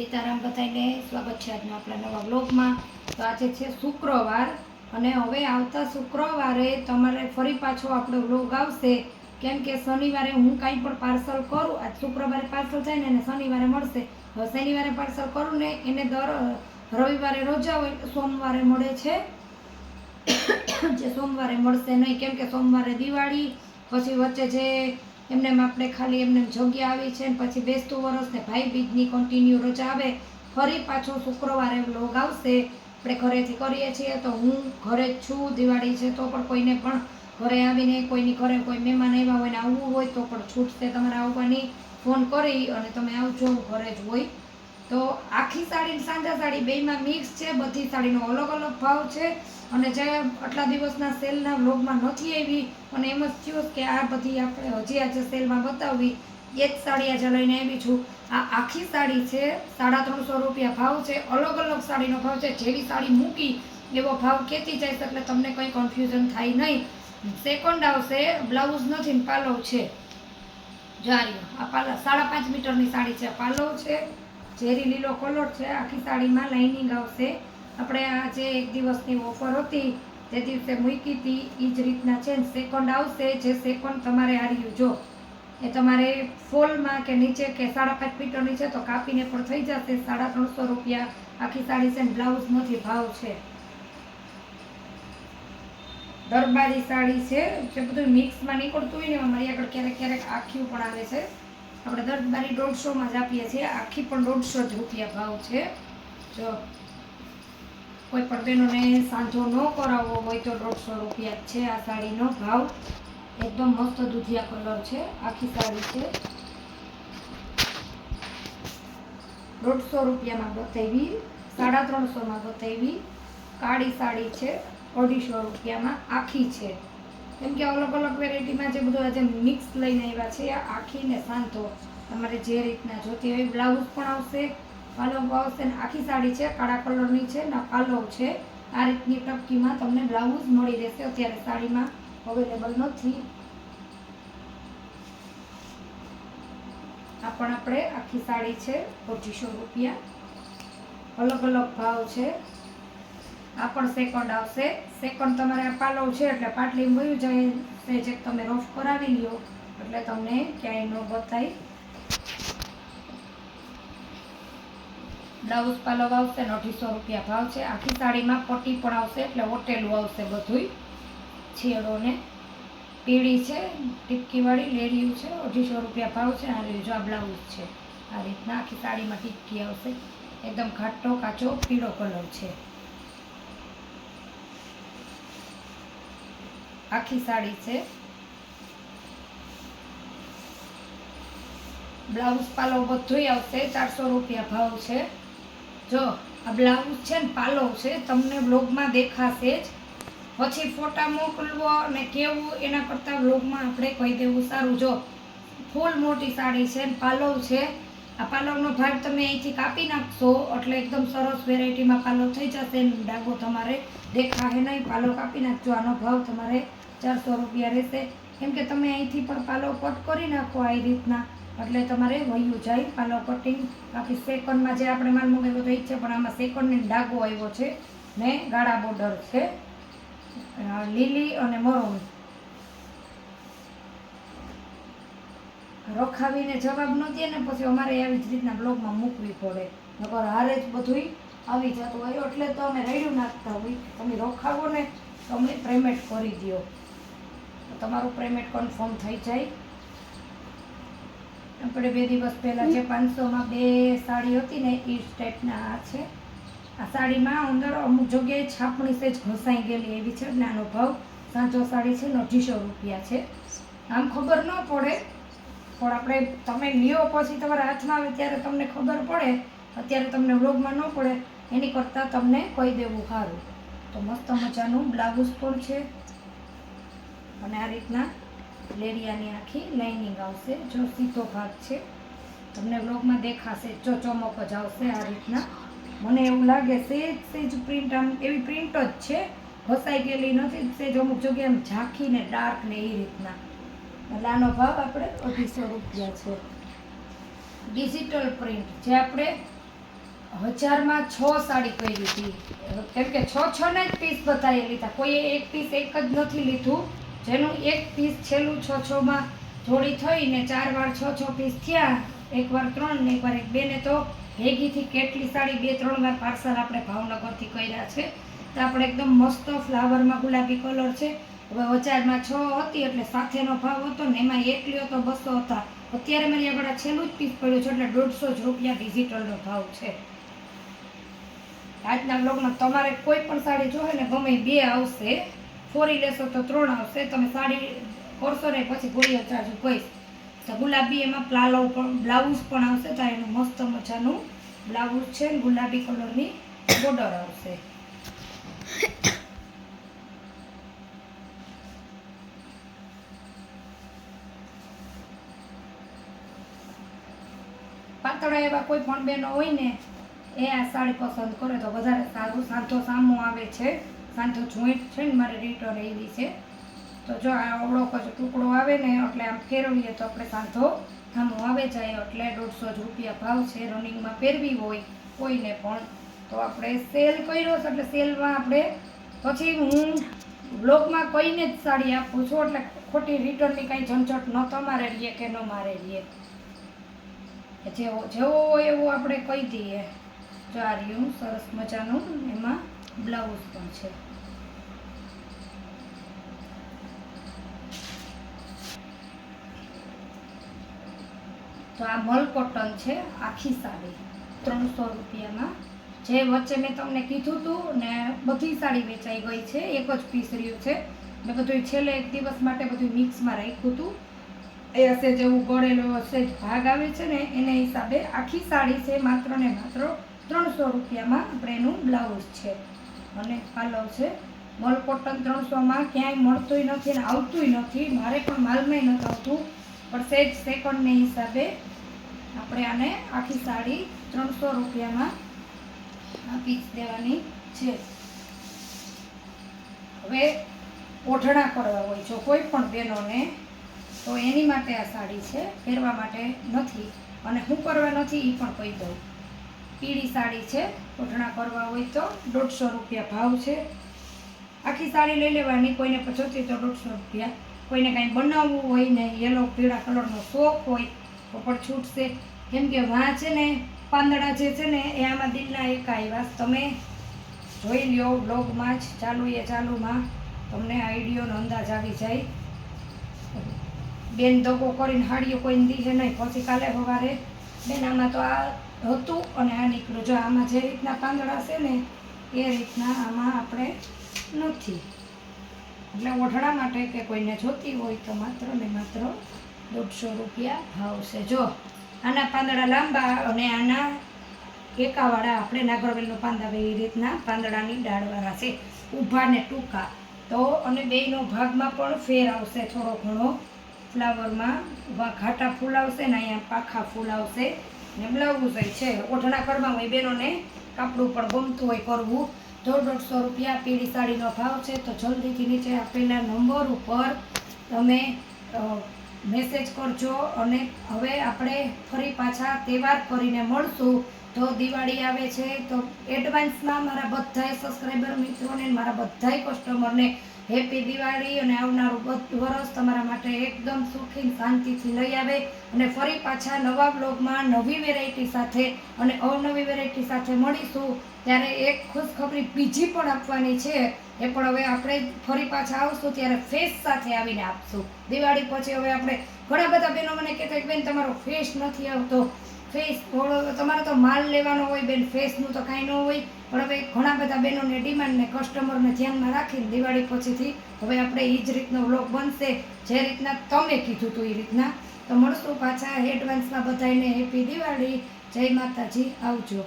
સીતારામ બધાને સ્વાગત છે આજના આપણા નવા બ્લોગમાં તો આજે છે શુક્રવાર અને હવે આવતા શુક્રવારે તમારે ફરી પાછો આપણો બ્લોગ આવશે. કેમ કે શનિવારે હું કાંઈ પણ પાર્સલ કરું, આજ શુક્રવારે પાર્સલ થાય ને એને શનિવારે મળશે. હવે શનિવારે પાર્સલ કરું ને એને દર રવિવારે રજા હોય, સોમવારે મળે છે. જે સોમવારે મળશે નહીં, કેમ કે સોમવારે દિવાળી, પછી વચ્ચે જે એમને આપણે ખાલી એમને એમ જગ્યા આવી છે ને પછી બેસતું વરસ ને ભાઈ બીજની કન્ટિન્યુ રજા આવે, ફરી પાછો શુક્રવારે વ્લોગ આવશે. આપણે ઘરેથી કરીએ છીએ તો હું ઘરે જ છું, દિવાળી છે તો પણ કોઈને પણ ઘરે આવીને કોઈની ઘરે કોઈ મહેમાન આવ્યા હોય ને આવવું હોય તો પણ છૂટશે તમારે આવવાની. ફોન કરી અને તમે આવજો ઘરે જ હોય. તો આખી સાડી સાંજા સાડી બેયમાં મિક્સ છે, બધી સાડીનો અલગ અલગ ભાવ છે. અને જે આટલા દિવસના સેલના વ્લોગમાં નથી આવી અને એમ જ થયું કે આ બધી આપણે હજી આજે સેલમાં બતાવવી એ જ સાડી આજે લઈને આવી છું. આ આખી સાડી છે, સાડા ત્રણસો રૂપિયા ભાવ છે, અલગ અલગ સાડીનો ભાવ છે. જેવી સાડી મૂકી, એવો ભાવ કેતી જાય એટલે તમને કંઈ કન્ફ્યુઝન થાય નહીં. સેકન્ડ આવશે બ્લાઉઝ નથી ને પાલવ છે. જારી, આ પાલ, સાડા પાંચ મીટરની સાડી છે પાલવ છે. ઝેરી લીલો કલર છે, આખી સાડીમાં લાઇનિંગ આવશે. આપણે આ જે એક દિવસની ઓફર હતી તે દિવસે મૂકી હતી એ જ રીતના છે સેકન્ડ આવશે, જે સેકન્ડ તમારે હાર્યું જો, એ તમારે ફોલમાં કે નીચે કે સાડા પાંચ મીટરની છે, તો કાપીને પણ થઈ જશે. સાડા ત્રણસો રૂપિયા આખી સાડી છે બ્લાઉઝ નથી ભાવ છે. દરબારી સાડી છે, જે બધું મિક્સમાં નીકળતું હોય ને એમાં મારી આગળ ક્યારેક ક્યારેક આખી પણ આવે છે. આપણે દરબારી દોઢસોમાં જ આપીએ છીએ. આખી પણ દોઢસો જ રૂપિયા ભાવ છે. જો કોઈ પણ બહેનોને સાંધો ન કરાવવો હોય તો દોઢસો રૂપિયા જ છે આ સાડીનો ભાવ. એકદમ મસ્ત દૂધિયા કલર છે. આખી સાડી છે. દોઢસો રૂપિયામાં બતાવી. સાડા ત્રણસોમાં બતાવી. કાળી સાડી છે. અઢીસો રૂપિયામાં આખી છે. કેમ કે અલગ અલગ વેરાયટીમાં જે બધું આજે મિક્સ લઈને આવ્યા છે આખી ને સાંધો. તમારે જે રીતના જોતી હોય બ્લાઉઝ પણ આવશે પાલવ આવશે ને આખી સાડી છે, કાળા કલરની છે, ને પાલવ છે. આ રીતની ટપકીમાં તમને બ્લાઉઝ મળી રહેશે અત્યારે સાડીમાં અવેલેબલ નથી. આ પણ આપણે આખી સાડી છે, પચીસો રૂપિયા. અલગ અલગ ભાવ છે. આ પણ સેકન્ડ આવશે. સેકન્ડ તમારે આ પાલવ છે એટલે પાટલી વયું જાય, તે જે તમે રફ કરાવી લ્યો, એટલે તમને ક્યાંય ન બતાય. બ્લાઉઝ પાલવ આવશે ને અઢીસો રૂપિયા ભાવ છે. આખી સાડીમાં પટ્ટી પણ આવશે, એટલે ઓટેલું આવશે બધુંય. છેડો ને પીળી છે, ટીપકીવાળી, લેરિયું છે, અઢીસો રૂપિયા ભાવ છે. આ રહ્યું જો આ બ્લાઉઝ છે. આ રીતના આખી સાડીમાં ટીપકી આવશે. એકદમ ઘાટો કાચો, પીળો કલર છે. આખી સાડી છે. બ્લાઉઝ પાલવ બધુંય આવશે, ચારસો રૂપિયા ભાવ છે. જો, આ બ્લાઉઝ છે ને પાલવ છે, તમને બ્લોગમાં દેખાશે જ. પછી ફોટા મોકલવો અને કેવું, એના કરતાં બ્લોગમાં આપણે કહી દેવું સારું. જો, ફૂલ મોટી સાડી છે ને પાલવ છે. આ પાલવનો ભાગ તમે અહીંથી કાપી નાખશો, એટલે એકદમ સરસ વેરાયટીમાં પાલવ થઈ જશે ડાગો તમારે દેખાશે નહીં. પાલવ કાપી નાખજો, આનો ભાવ તમારે ચારસો રૂપિયા રહેશે. કેમ કે તમે અહીંથી પણ પાલો કટ કરી નાખો આ રીતના. એટલે તમારે વયું જાય પાલો કટિંગ બાકી સેકન્ડમાં જે આપણે માલ મંગાવ્યો તો એ છે, પણ આમાં સેકન્ડને ડાગો આવ્યો છે ને ગાળા બોર્ડર છે. લીલી અને મરૂન રખાવીને જવાબ ન દે ને પછી અમારે આવી જ રીતના બ્લોગમાં મૂકવી પડે. નકર હારે જ બધુંય આવી જતું હોય. એટલે તો અમે રેડ્યું નાખતા હોય. તમે રખાવો ને તો અમે પેમેન્ટ કરી દો તો તમારું પેમેન્ટ કન્ફર્મ થઈ જાય. આપણે બે દિવસ પહેલાં જે પાંચસોમાં બે સાડી હતી ને એ સ્ટેટના આ છે. આ સાડીમાં અંદર અમુક જગ્યાએ છાપણી સેજ ઘસાઈ ગયેલી એવી છે, નાનો ભાવ. સાંચો સાડી છે અઢીસો રૂપિયા છે. આમ ખબર ન પડે. પણ આપણે, તમે લ્યો પછી તમારા હાથમાં આવે ત્યારે તમને ખબર પડે. અત્યારે તમને વ્લોગમાં ન પડે. એની કરતાં તમને કહી દેવું સારું. તો મસ્ત મજાનું બ્લાઉઝ પણ છે. અને આ રીતના લેરિયાની આખી લાઇનિંગ આવશે. જો સીધો ભાગ છે, તમને વ્લોગમાં દેખાશે, જો ચોમક જ આવશે આ રીતના. મને એવું લાગે સેજ સેજ પ્રિન્ટ આમ, એવી પ્રિન્ટ જ છે. ઘસાઈ ગયેલી નથી, સેજ અમુક જગ્યાએ આમ ઝાંખીને ડાર્ક ને એ રીતના. એટલે આનો ભાવ આપણે અઢીસો રૂપિયા છે. ડિજિટલ પ્રિન્ટ જે આપણે હજારમાં છ સાડી પહેરી હતી. કેમ કે છ છ ને જ પીસ બતાવી લીધા. કોઈએ એક પીસ એક જ નથી લીધું. જેનું એક પીસ છેલ્લું છ છમાં જોડી થઈને ચાર વાર છ છ પીસ થયા એકવાર ત્રણ ને એકવાર એક બેને તો ભેગીથી કેટલી સાડી બે ત્રણ વાર પાર્સલ આપણે ભાવનગરથી કર્યા છે. તો આપણે એકદમ મસ્ત ફ્લાવરમાં ગુલાબી કલર છે. હવે હજારમાં છ હતી એટલે સાથેનો ભાવ હતો ને એમાં એકલીઓ તો બસો હતા. અત્યારે મારી આગળ છેલ્લું જ પીસ પડ્યું છે એટલે દોઢસો જ રૂપિયા ડિજિટલનો ભાવ છે. આજના બ્લોગમાં તમારે કોઈ પણ સાડી જોવે ને ગમે બે આવશે. ફોરી લેશો તો ત્રણ આવશે. તમે સાડી ફોરશો ને પછી ગોળીઓ ચાર્જ કહીશ. તો ગુલાબી એમાં પ્લાલો પણ, બ્લાઉઝ પણ આવશે, તો એનું મસ્ત મજાનું બ્લાઉઝ છે ગુલાબી કલરની બોર્ડર આવશે. પાતળા એવા કોઈ પણ બેનો હોય ને, એ આ સાડી પસંદ કરે તો વધારે સારું, સાંધો સામો આવે છે. સાંધો જોઈન્ટ છે ને મારે રિટર્ન એવી છે. તો જો આ અવળો પછી ટુકડો આવે ને, એટલે આમ ફેરવીએ તો આપણે સાંધો થામો આવે જાય, એટલે દોઢસો જ રૂપિયા ભાવ છે રનિંગમાં પહેરવી હોય કોઈને પણ. તો આપણે સેલ કર્યો છે, એટલે સેલમાં આપણે પછી હું બ્લોગમાં કહીને જ સાડી આપું છું, એટલે ખોટી રિટર્નની કાંઈ ઝંઝટ ન તમારે રહીએ કે ન મારે રહીએ. જેવો જેવો હોય એવું આપણે કહી દઈએ. રહ્યું, સરસ મજાનું, એમાં બ્લાઉઝ પણ છે. તો આ મલ કોટન છે, આખી સાડી, ત્રણસો રૂપિયામાં. જે વચ્ચે મેં તમને કીધું હતું ને બધી સાડી વેચાઈ ગઈ છે, એક જ પીસ રહ્યું છે. મેં બધું છેલ્લે એક દિવસ માટે બધું મિક્સમાં રાખ્યું હતું એ હશે જેવું ગળેલો હશે ભાગ આવે છે ને, એને હિસાબે આખી સાડી છે, માત્ર ને માત્ર ત્રણસો રૂપિયામાં આપણે એનું બ્લાઉઝ છે. અને પાલવ છે મલ ત્રણસોમાં ક્યાંય મળતુંય નથી ને આવતુંય નથી. મારે પણ માલમાંય નથી આવતું. પણ સેજ સેકન્ડને હિસાબે આપણે આને આખી સાડી ત્રણસો રૂપિયામાં આપી જ દેવાની છે. હવે ઓઢણા કરવા હોય જો કોઈ પણ બહેનોને તો એની માટે આ સાડી છે. પહેરવા માટે નથી. અને હું કરવા નથી એ પણ કહી દઉં. પીળી સાડી છે ઓઢણા કરવા હોય તો દોઢસો રૂપિયા ભાવ છે. આખી સાડી લઈ લેવાની, કોઈને પચોતેર તો દોઢસો રૂપિયા. કોઈને કાંઈ બનાવવું હોય ને યલો પીળા કલરનો શોખ હોય, તો પણ છૂટશે. કેમ કે વાં છે ને, પાંદડા જે છે ને, એ આમાં દિલના એક આવ્યા. તમે જોઈ લ્યો બ્લોગમાં જ ચાલુ એ ચાલુમાં તમને આઈડિયોનો અંદાજ આવી જાય. બેન દગો કરીને હાડીઓ કોઈ દીધે નહીં. પછી કાલે સવારે, બેન આમાં તો આ હતું અને આ નીકળ્યું. જો આમાં જે રીતના પાંદડા છે ને, એ રીતના આમાં આપણે નથી. એટલે ઓઢણા માટે કે કોઈને જોતી હોય તો માત્ર ને માત્ર દોઢસો રૂપિયા ભાવ છે. જો, આના પાંદડા લાંબા અને આના એકાવાળા આપણે નાગરવેલનો પાંદા એ રીતના પાંદડાની ડાળવાળા છે. ઊભા ને ટૂંકા. તો અને બેયનો ભાગમાં પણ ફેર આવશે. થોડો ઘણો ફ્લાવરમાં ઘાટા ફૂલ આવશે ને અહીંયા પાખા ફૂલ આવશે. ને બ્લાઉઝ છે. ઓઢણા કરવા હોય બેનોને કાપડું પણ ગમતું હોય કરવું. દોઢ દોઢસો રૂપિયા પીળી સાડીનો ભાવ છે, તો જલ્દીથી નીચે આપેલા નંબર ઉપર તમે મેસેજ કરજો અને હવે આપણે ફરી પાછા તહેવાર કરીને મળશું. તો દિવાળી આવે છે, તો એડવાન્સમાં મારા બધાય સબસ્ક્રાઈબર મિત્રોને મારા બધાય કસ્ટમરને હેપી દિવાળી અને આવનારું બધું વરસ તમારા માટે એકદમ સુખી શાંતિથી લઈ આવે અને ફરી પાછા નવા બ્લોગમાં નવી વેરાયટી સાથે અને અવનવી વેરાયટી સાથે મળીશું. ત્યારે એક ખુશખબરી બીજી પણ આપવાની છે. એ પણ હવે આપણે ફરી પાછા આવશું ત્યારે ફેસ સાથે આવીને આપશું. દિવાળી પછી હવે આપણે ઘણા બધા બહેનો મને કહેતા બેન, તમારો ફેસ નથી આવતો. ફેસ થોડો તમારે તો માલ લેવાનો હોય બેન ફેસનું તો કાંઈ ન હોય. પણ હવે ઘણા બધા બહેનોને ડિમાન્ડને કસ્ટમરને ધ્યાનમાં રાખીને દિવાળી પછીથી હવે આપણે એ જ રીતનો વ્લોગ બનશે. જે રીતના તમે કીધું હતું એ રીતના. તો મળશું પાછા એડવાન્સમાં બધાને હેપી દિવાળી. જય માતાજી. આવજો.